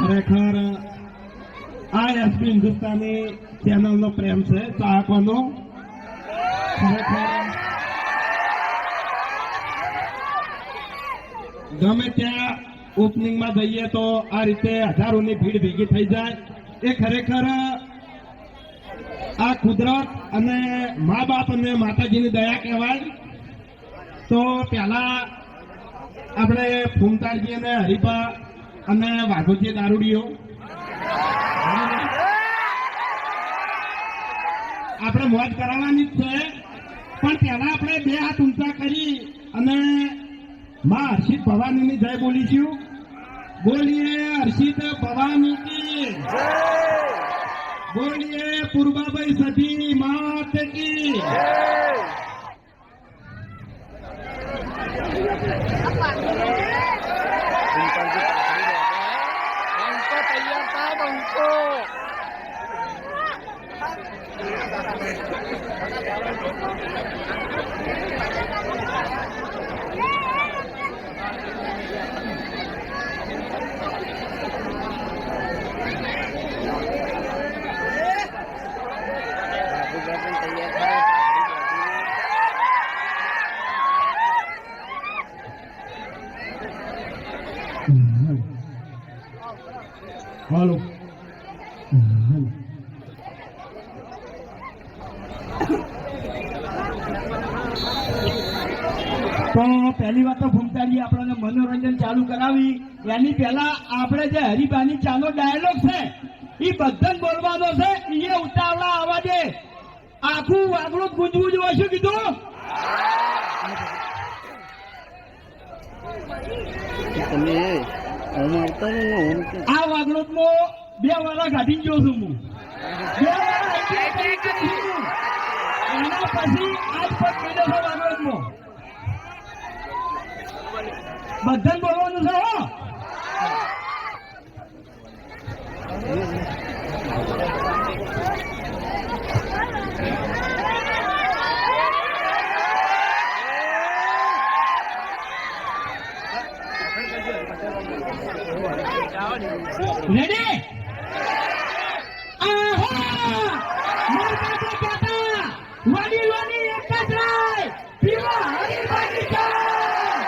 ખરેખર આ એસપી હિન્દુસ્તાની ચેનલનો પ્રેમ છે. ચાહકોનો ખરેખર ગમે ત્યાં ઓપનિંગમાં જઈએ તો આ રીતે હજારોની ભીડ ભેગી થઈ જાય. એ ખરેખર આ કુદરત અને મા બાપ અને માતાજીની દયા કહેવાય. તો પહેલા આપણે ફૂમતારજી અને હરિભા અને વાઘોજી દારૂડીઓ. આપણે મોજ કરાવવાની જ છે. પણ પહેલા આપણે બે હાથ ઊંચા કરી અને માં હર્ષિત ભવાનીની જય બોલીશું. બોલીએ હર્ષિત ભવાની કી બોલીએ પૂર્વાભાઈ સધી માત કી. તૈયાર હાલો. તો પહેલી વાત તો ભૂમતાજી આપણને મનોરંજન ચાલુ કરાવી. એની પહેલા આપણે જે હરિભાની ચાનો ડાયલોગ છે, એ બધન બોલવાનો છે. એ ઉતાવળા અવાજે આખું વાગડું ગુંજવું જોઈએ શું કીધું? તમે આ વાગડોદમાં બે વાળા કાઢી ગયો છું હું. પછી આજ પર કીધો છે બધાને બોલવાનું છે હો રેડી આહા મોટા તો કહેતા વડીલોની એક જ રાય પીવા હરીફાની ચાય.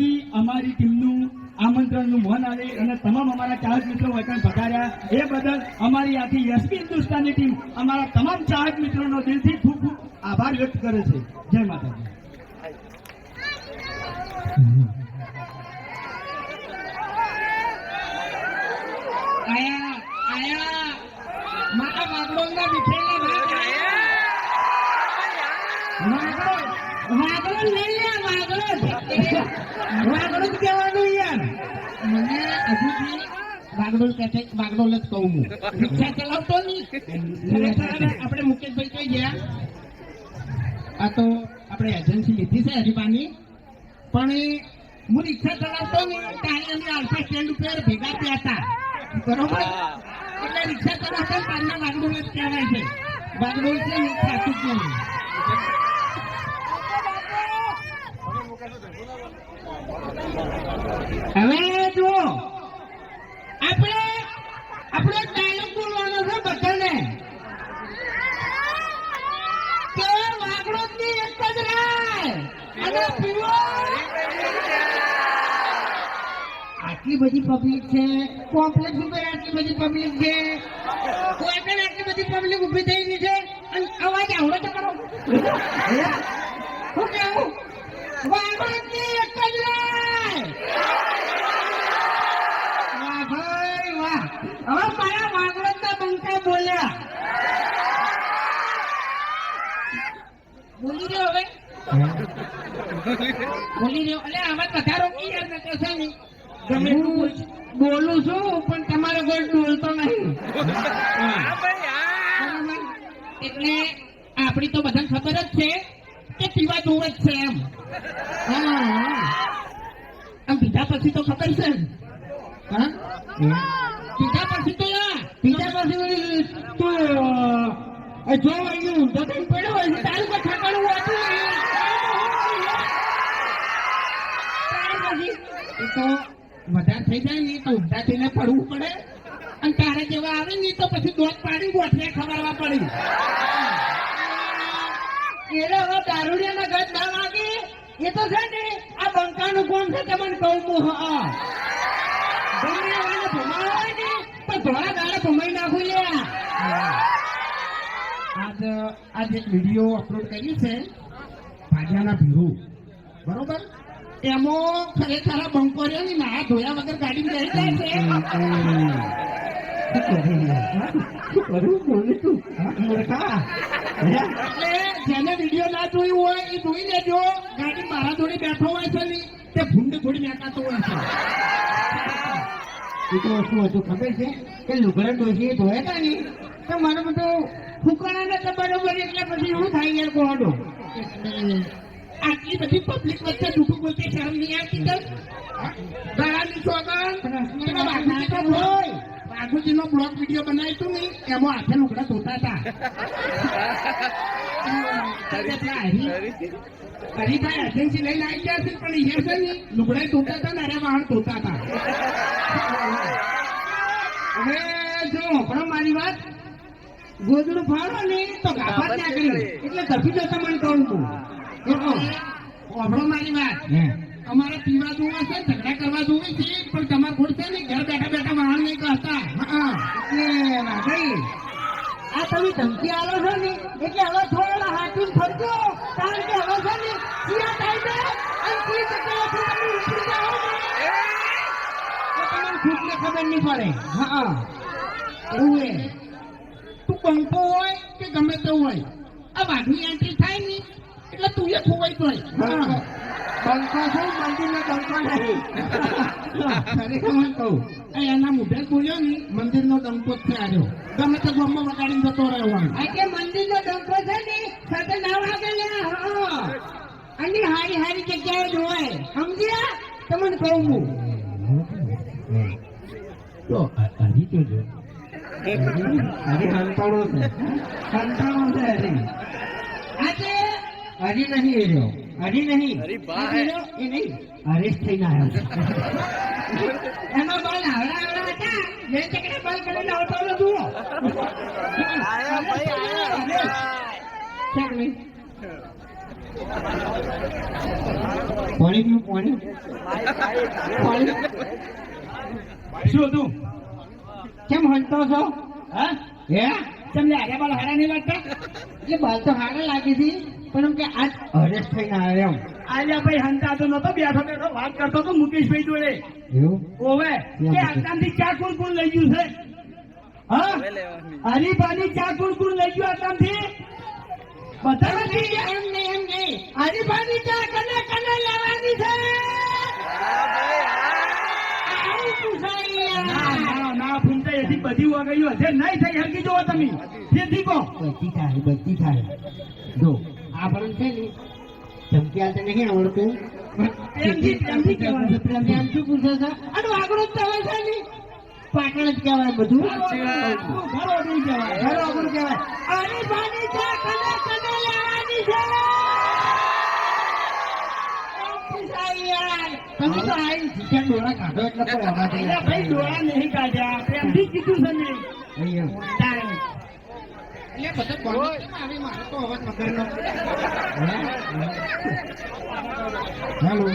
માતાજી અમારી ટીમનું આમંત્રણનું મન આવે અને તમામ અમારા ચાહક મિત્રો વચન પધાર્યા. એ બદલ અમારી આખી યશવી હિન્દુસ્તાની ટીમ અમારા તમામ ચાહક મિત્રોનો દિલથી ખૂબ ખૂબ આભાર વ્યક્ત કરે છે. જય માતાજી આયા આયા મારા વાગડોના વિઠેલા ભાગ આયા વાગડો વાગડો લઈ લે વાગડો વાગડો જ યાર મને હજુથી વાગડો કહે છે જ કહું હું. રિક્ષા ચલાવતો નહીં. આપણે મુકેશભાઈ કઈ ગયા? આ તો આપણે એજન્સી લીધી છે હરિપાની પણ એ હું રિક્ષા ચલાવતો નહીં ત્યાં અમે આલ્ફા સ્ટેન્ડ ઉપર ભેગા થયા હતા. બરોબર? એટલે રિક્ષા ચલાવતો તારના વાગડોલ જ કહેવાય છે. વાગડોળ છે સાચું જ નહીં. હવે જુઓ, આપણે, આપણો ડાયલોગ બોલવાનો છે બધાને. આટલી બધી પબ્લિક છે. કોમ્પ્લેક્સ ઉપર આટલી બધી પબ્લિક છે. કોઈ પણ આટલી બધી પબ્લિક થઈ ગઈ છે. અને અવાજ આવડો તો કરો. શું કેવું વાહ ભાઈ વાહ. હવે મારા વાગડના બંકા બોલ્યા. બોલી રહ્યો હવે? બોલી રહ્યો. એટલે આમાં વધારો કી યાર નતો છે ને ગમે બોલું. છું પણ તમારો કોઈ ડોલતો નહીં? એટલે આપણી તો બધાને ખબર જ છે કે પીવા જોવે જ છે એમ. આમ પીધા પછી તો ખબર છે. હા? પછી તો પીધા પછી તું જો અહીં ઊંધો થઈને પડ્યો હોય છે તારું કોઈ ઠકાણું હોતું તો વધારે થઈ જાય ને તો ઊંધા થઈને પડવું પડે. અને તારે જેવા આવે ને તો પછી દોધ પાડી ગોઠવે ખબરવા પડી. એટલે હવે દારૂડિયાના ગજ ના વાગે? એ તો છે ને આ બંકાનું કોણ છે તમને કહું હું. હા ગમે એવાને હોય ને પણ ભણા દાડે ભમાઈ નાખું લ્યા. આજ આજ એક વીડિયો અપલોડ કર્યું છે ભાજિયાના ભીરુ. બરોબર? એમાં ખરેખર બંકોરિયા ની નાયા ધોયા વગર ગાડી બેસી જાય છે. શું કરું બોલું તું. એટલે જેને વીડિયો ના જોયું હોય એ જોઈ લેજો. ગાડી મારા જોડે બેઠો હોય છે ને તે ભૂંડ થોડી નાખાતો હોય છે. એ તો શું હતું ખબર છે કે લુગડા ડોસીએ ધોયા હતા ને તો મારો બધું ફૂકણા તો બરોબર એટલે પછી એવું થાય યાર કોહડો આટલી બધી પબ્લિક વચ્ચે ડૂબું બોલતી શરમ નહીં આવતી તો. ગાળાની સોગન પેલા બાગુજી નો બ્લોક વીડિયો બનાવ્યો હતો ને એમાં હાથે લુગડા ધોતા હતા. હરીભાઈ એજન્સી લઈને આવી ગયા છે પણ એ છે ને લુગડા ધોતા હતા ને અરે વાહન ધોતા હતા. હવે જો હમણાં મારી વાત ગોદડું ફાળો ને તો નાખી એટલે ધપી જતા મને કહું છું હમણાં મારી વાત. અમારે પીવા જોવે છે ઝઘડા કરવા જોવે છે પણ તમારે ખોટ છે ને ઘર બેઠા તમે ધમકી આવો છો ને, એટલે હવે થોડા હાથીને ફરજો, કારણ કે હવે છે ને સિયા ટાઈમે અને કોઈ જગ્યાએથી તમે ખબર નહીં પડે. હા તું બંકો હોય કે ગમે તે હોય. આ વાઘની એન્ટ્રી થાય ને, એટલે તું એ ખોવાઈ જાય બંકો છું મંદિરનો બંકો નહીં ખરેખર કહું એના મોઢે બોલ્યો ને મંદિરનો ડંકો જ આવ્યો ગમે તે ગોમમાં વગાડીને જતો રહેવાનો એટલે મંદિરનો ડંકો છે ને સાથે ના વાગે અને હારી હારી જગ્યાએ જોવાય સમજ્યા તમને કહું હું હરી તો જો છે કંટાળો છે હરી આજે હરી હરી નહીં. હરી બા એ નહીં. હરીશ થઈને આવ્યો એમાં બાલ આવડા આવડા હતા? જે ચકડે બાલ કરીને આવતો હતો તું આયા ભાઈ, આયા. પાણી પીવું પાણી? પાણી? શું હતું? કેમ હંતો છો? હા? હે? તમને આગળ બાલ હારા નહીં લાગતા? એટલે બાલ તો હારા લાગી હતી પણ એમ કે આજ હરેશ થઈને આવ્યો આલિયા ભાઈ હંતા તો નતો બેઠો બેઠો વાત કરતો તો મુકેશભાઈ જોડે. એવું? ઓવે કે આસામથી ચા કોણ કોણ લઈ ગયું છે? હા? હવે પાણી ચા કોણ કોણ લઈ ગયું આસામથી બધા નથી એમ નહીં એમ નહીં હરીફાની ચા કને કને લેવાની છે? બધી વગાડ્યું હશે. નહીં થઈ હરકી જોવો તમે. જેથી કહો. બધી થાય બધી થાય. જો આભરણ છે ને ધમકી તો નહીં આવડતું. પ્રેમથી પ્રેમથી કહેવાનું છે, પ્રેમથી. પ્રેમથી પૂછે છે અને વાગડું જ કહેવાય છે ને પાટણ જ કહેવાય બધું. ઘર ઓગળી જવાય ઘર વાગડું કહેવાય. આની બાની ચા કને કને લેવાની છે. તમે તો આઈ. ડોળા કાઢો એટલે કોઈ અવાજ નહીં અલ્યા ભાઈ ડોળા નહીં કાઢ્યા. પ્રેમથી કીધું છે મેં અહીંયા. તારે. એટલે બધો બોલો કેમ આવી મારો તો અવાજ મગરનો હેલો.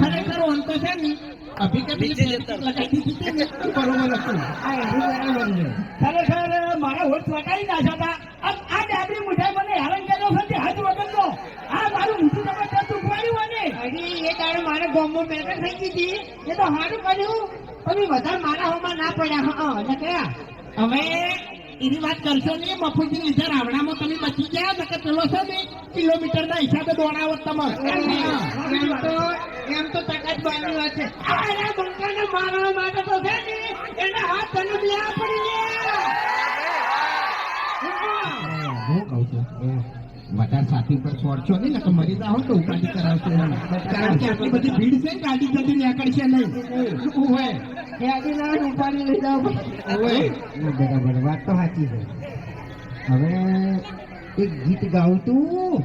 ખરેખર ઓન તો છે ને ખરેખર મારા હોઠ લગાવી નાખ્યા હતા આ આ ડાબરી મુઠાઈ મને હેરાન કર્યો છે તે વગર નો આ મારું મોટું જબરદસ્ત ઉપાડ્યું અને? અરે એ તારે મારે ગોમો મેટર થઈ ગઈ હતી. એ તો સારું કર્યું. તમે વધારે મારા હોમાં ના પડ્યા. હા એટલે કયા હવે એની વાત કરશો નહીં મફુજી લીધા રાવણામાં તમે બચી ગયા નકર ચલો પેલો છે ને કિલોમીટર ના હિસાબે દોડાવો તમે એમ તો તાકાત બહારની વાત છે. આ બંકાને મારવા માટે તો છે ને એના હાથ તને પડી ગયા. વધારે સાથી પર છોડશો નહીં તો મરી જાઓ તો ઉપાધિ કરાવશે કારણ કે આટલી બધી ભીડ છે ગાડી જતી નીકળશે નહીં હોય ગાડી ના ઉપાડી લઈ બરાબર વાત તો સાચી છે હવે એક ગીત ગાઉં તું